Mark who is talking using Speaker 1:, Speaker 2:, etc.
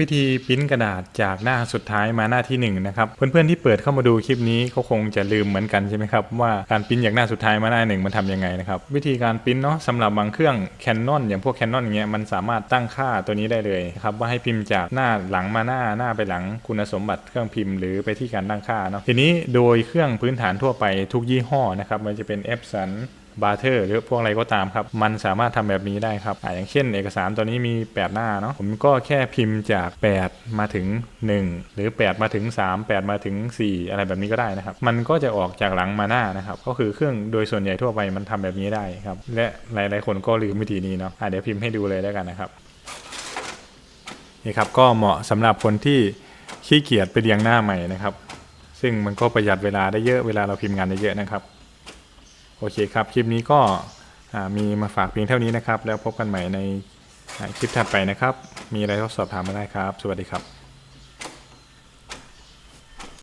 Speaker 1: วิธีปริ้นกระดาษจากหน้าสุดท้ายมาหน้าที่หนึ่งนะครับเพื่อนๆที่เปิดเข้ามาดูคลิปนี้เขาคงจะลืมเหมือนกันใช่ไหมครับว่าการปริ้นจากหน้าสุดท้ายมาหน้าหนึ่งมันทำยังไงนะครับวิธีการปริ้นเนาะสำหรับบางเครื่อง Canon อย่างพวก Canon อย่างเงี้ยมันสามารถตั้งค่าตัวนี้ได้เลยนะครับว่าให้พิมพ์จากหน้าหลังมาหน้าหน้าไปหลังคุณสมบัติเครื่องพิมพ์หรือไปที่การตั้งค่าเนาะทีนี้โดยเครื่องพื้นฐานทั่วไปทุกยี่ห้อนะครับมันจะเป็น Epson บาร์เทอร์หรือพวกอะไรก็ตามครับ มันสามารถทำแบบนี้ได้ครับออย่างเช่น เอกสารตัวนี้มี 8 หน้าเนาะผมก็แค่พิมพ์จาก 8 มาถึง 1 หรือ 8 มาถึง 3 8 มาถึง 4 อะไรแบบนี้ก็ได้นะครับ มันก็จะออกจากหลังมาหน้านะครับ ก็คือเครื่องโดยส่วนใหญ่ทั่วไปมันทำแบบนี้ได้ครับ และหลายๆคนก็ลืมวิธีนี้เนาะะเดี๋ยวพิมพ์ให้ดูเลยแล้วกันนะครับนี่ครับก็เหมาะสำหรับคนที่ขี้เกียจไปเรียงหน้าใหม่นะครับ ซึ่งมันก็ประหยัดเวลาได้เยอะเวลาเราพิมพ์งานได้เยอะนะครับ โอเคครับ คลิปนี้ก็มีมาฝากเพียงเท่านี้นะครับ แล้วพบกันใหม่ในคลิปถัดไปนะครับ มีอะไรก็สอบถามมาได้ครับ สวัสดีครับ